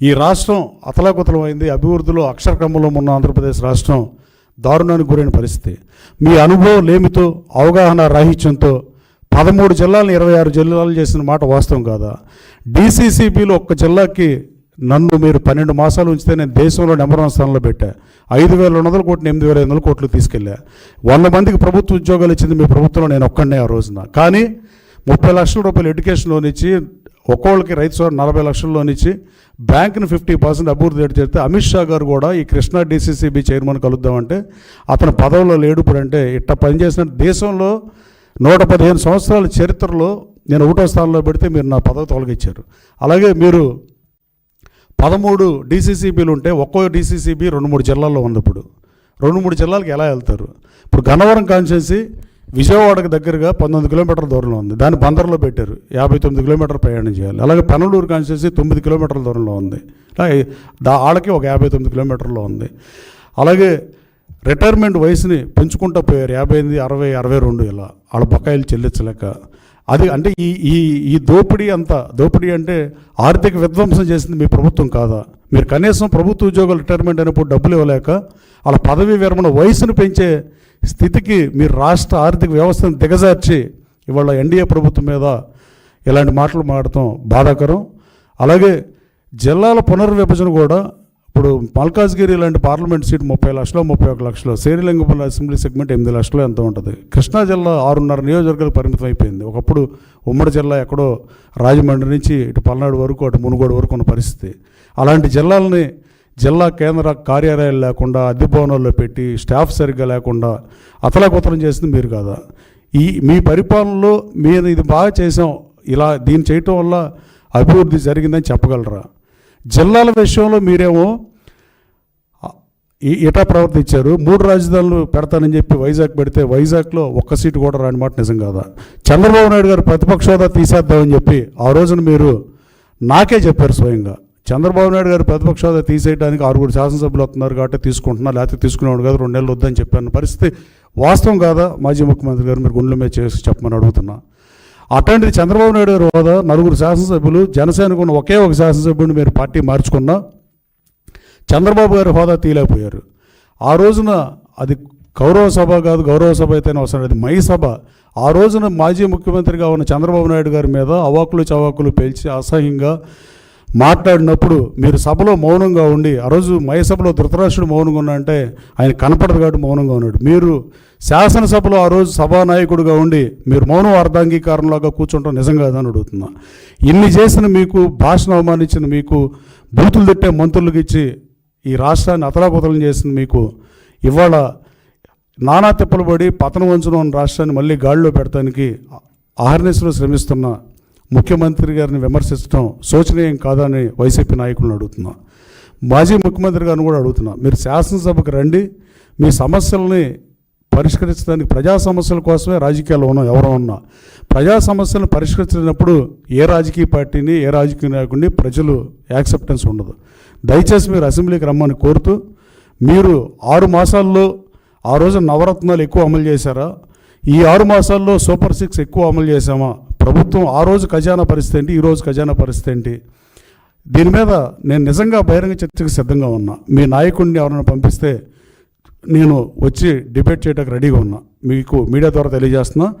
ఈ రాష్ట్రం అతలాకుతలమైంది. అభివృద్ధిలో అక్షరక్రమంలో ఉన్న ఆంధ్రప్రదేశ్ రాష్ట్రం దారుణానికి గురైన పరిస్థితి. మీ అనుభవం లేమితో అవగాహన రాహిత్యంతో పదమూడు జిల్లాలను ఇరవై ఆరు జిల్లాలు చేసిన మాట వాస్తవం కాదా? డీసీసీబీలో ఒక్క జిల్లాకి నన్ను మీరు పన్నెండు మాసాలు ఉంచితే నేను దేశంలో నెంబర్ వన్ స్థానంలో పెట్టా. ఐదు వేల రెండు వందల కోట్లు ఎనిమిది వేల ఐదు వందల కోట్లు తీసుకెళ్ళా. వంద మందికి ప్రభుత్వ ఉద్యోగాలు ఇచ్చింది మీ ప్రభుత్వంలో నేను ఒక్కడే ఆ రోజున. కానీ ముప్పై లక్షల రూపాయలు ఎడ్యుకేషన్ లోన్ ఇచ్చి ఒక్కోళ్ళకి రైతు సోదరు నలభై లక్షల లోన్ ఇచ్చి బ్యాంకుని ఫిఫ్టీ పర్సెంట్ అభివృద్ధి రేటు చేస్తే అమిత్ షా గారు కూడా ఈ కృష్ణా డీసీసీబీ చైర్మన్ కలుద్దామంటే అతను పదవిలో లేడు ఇప్పుడంటే ఇట్ట పనిచేసిన దేశంలో నూట పదిహేను సంవత్సరాల చరిత్రలో నేను ఒకటో స్థానంలో పెడితే మీరు నా పదవి తొలగించారు. అలాగే మీరు పదమూడు డీసీసీబీలు ఉంటే ఒక్కో డీసీసీబీ రెండు మూడు జిల్లాల్లో ఉంది ఇప్పుడు. రెండు మూడు జిల్లాలకు ఎలా వెళ్తారు? ఇప్పుడు గన్నవరం కాన్స్టిట్యున్సీ విజయవాడకు దగ్గరగా పంతొమ్మిది కిలోమీటర్ల దూరంలో ఉంది. దాన్ని బందర్లో పెట్టారు. యాభై తొమ్మిది కిలోమీటర్ ప్రయాణం చేయాలి. అలాగే పెనలూరు కాన్స్టిట్యూన్సీ తొమ్మిది కిలోమీటర్ల దూరంలో ఉంది. దా ఆళ్ళకి ఒక యాభై తొమ్మిది కిలోమీటర్లో ఉంది. అలాగే రిటైర్మెంట్ వయసుని పెంచుకుంటూ పోయారు. యాభై ఎనిమిది అరవై అరవై రెండు ఇలా వాళ్ళ బకాయిలు చెల్లించలేక. అది అంటే ఈ ఈ ఈ దోపిడీ అంతా దోపిడీ అంటే ఆర్థిక విధ్వంసం చేసింది మీ ప్రభుత్వం కాదా? మీరు కనీసం ప్రభుత్వ ఉద్యోగాలు రిటైర్మెంట్ అయినప్పుడు డబ్బులు ఇవ్వలేక వాళ్ళ పదవి విరమణ వయసును పెంచే స్థితికి మీరు రాష్ట్ర ఆర్థిక వ్యవస్థను దిగజార్చి ఇవాళ ఎన్డీఏ ప్రభుత్వం మీద ఇలాంటి మాటలు మాడటం బాధాకరం. అలాగే జిల్లాల పునర్విభజన కూడా ఇప్పుడు మల్కాజ్గిరి లాంటి పార్లమెంట్ సీట్ ముప్పై లక్షలు ముప్పై ఒక లక్షలు శ్రీలింగపల్లి అసెంబ్లీ సెగ్మెంట్ ఎనిమిది లక్షలు ఎంత ఉంటుంది? కృష్ణా జిల్లా ఆరున్నర నియోజకవర్గాలు పరిమితం అయిపోయింది. ఒకప్పుడు ఉమ్మడి జిల్లా ఎక్కడో రాజమండ్రి నుంచి ఇటు పల్నాడు వరకు అటు మునుగోడు వరకు ఉన్న పరిస్థితి. అలాంటి జిల్లాలని జిల్లా కేంద్ర కార్యాలయాలు లేకుండా అద్దె భవనాల్లో పెట్టి స్టాఫ్ సరిగ్గా లేకుండా అతలాకుతలం చేసింది మీరు కాదా? ఈ మీ పరిపాలనలో మీరు ఇది బాగా చేసాం ఇలా దీన్ని చేయటం వల్ల అభివృద్ధి జరిగిందని చెప్పగలరా? జిల్లాల విషయంలో మీరేమో ఇటా ప్రవర్తించారు మూడు రాజధానులు పెడతానని చెప్పి వైజాగ్ పెడితే వైజాగ్లో ఒక్క సీటు కూడా రాని మాట నిజం కాదా? చంద్రబాబు నాయుడు గారు ప్రతిపక్ష హోదా తీసేద్దామని చెప్పి ఆ రోజున మీరు నాకే చెప్పారు స్వయంగా. చంద్రబాబు నాయుడు గారు ప్రతిపక్ష హోదా తీసేయడానికి ఆరుగురు శాసనసభ్యులు వస్తున్నారు కాబట్టి తీసుకుంటున్నా లేకపోతే తీసుకునేవాడు కాదు రెండు నెలలు వద్దని చెప్పాను పరిస్థితి వాస్తవం కాదా? మాజీ ముఖ్యమంత్రి గారు మీరు గుండెల మీద చేసి చెప్పమని అడుగుతున్నా. అటువంటిది చంద్రబాబు నాయుడు గారు హోదా నలుగురు శాసనసభ్యులు జనసేనకు ఉన్న ఒకే ఒక శాసనసభ్యుడిని మీరు పార్టీ మార్చుకున్నా చంద్రబాబు గారు హోదా తీయలేకపోయారు. ఆ రోజున అది గౌరవ సభ కాదు గౌరవ సభ అయితేనే అవసరం. లేదు మై సభ. ఆ రోజున మాజీ ముఖ్యమంత్రిగా ఉన్న చంద్రబాబు నాయుడు గారి మీద అవాకులు చవాకులు పేల్చి అసహ్యంగా మాట్లాడినప్పుడు మీరు సభలో మౌనంగా ఉండి ఆ రోజు మయసభలో ధృతరాష్ట్రుడు మౌనంగా ఉన్నాడంటే ఆయన కనపడదు కాబట్టి మౌనంగా ఉన్నాడు. మీరు శాసనసభలో ఆ రోజు సభానాయకుడిగా ఉండి మీరు మౌనం అర్ధాంగీకారంలాగా కూర్చుంటాం నిజం కాదని అడుగుతున్నా. ఇన్ని చేసిన మీకు భాషను అవమానించిన మీకు బూతులు తిట్టే మంత్రులకు ఇచ్చి ఈ రాష్ట్రాన్ని అతలాకుతలం చేసిన మీకు ఇవాళ నానా తిప్పలు పడి పతనం వంచున ఉన్న రాష్ట్రాన్ని మళ్ళీ గాడిలో పెడతానికి ఆహర్నిశలో శ్రమిస్తున్న ముఖ్యమంత్రి గారిని విమర్శించడం శోచనీయం కాదని వైసీపీ నాయకులను అడుగుతున్నా. మాజీ ముఖ్యమంత్రి గారిని కూడా అడుగుతున్నా మీరు శాసనసభకు రండి మీ సమస్యల్ని పరిష్కరించడానికి ప్రజా సమస్యల కోసమే రాజకీయాల్లో ఉన్నాం ఎవరో ఉన్నా. ప్రజా సమస్యలను పరిష్కరించినప్పుడు ఏ రాజకీయ పార్టీని ఏ రాజకీయ నాయకుడిని ప్రజలు యాక్సెప్టెన్స్ ఉండదు. దయచేసి మీరు అసెంబ్లీకి రమ్మని కోరుతూ మీరు ఆరు మాసాల్లో ఆ రోజు నవరత్నాలు ఎక్కువ అమలు చేశారా? ఈ ఆరు మాసాల్లో సూపర్ సిక్స్ ఎక్కువ అమలు చేశామా? ప్రభుత్వం ఆ రోజు ఖజానా పరిస్థితి ఏంటి ఈరోజు ఖజానా పరిస్థితి ఏంటి? దీని మీద నేను నిజంగా బహిరంగ చర్చకు సిద్ధంగా ఉన్నా. మీ నాయకుడిని ఎవరైనా పంపిస్తే నేను వచ్చి డిబేట్ చేయడానికి రెడీగా ఉన్నా. మీకు మీడియా ద్వారా తెలియజేస్తున్నా.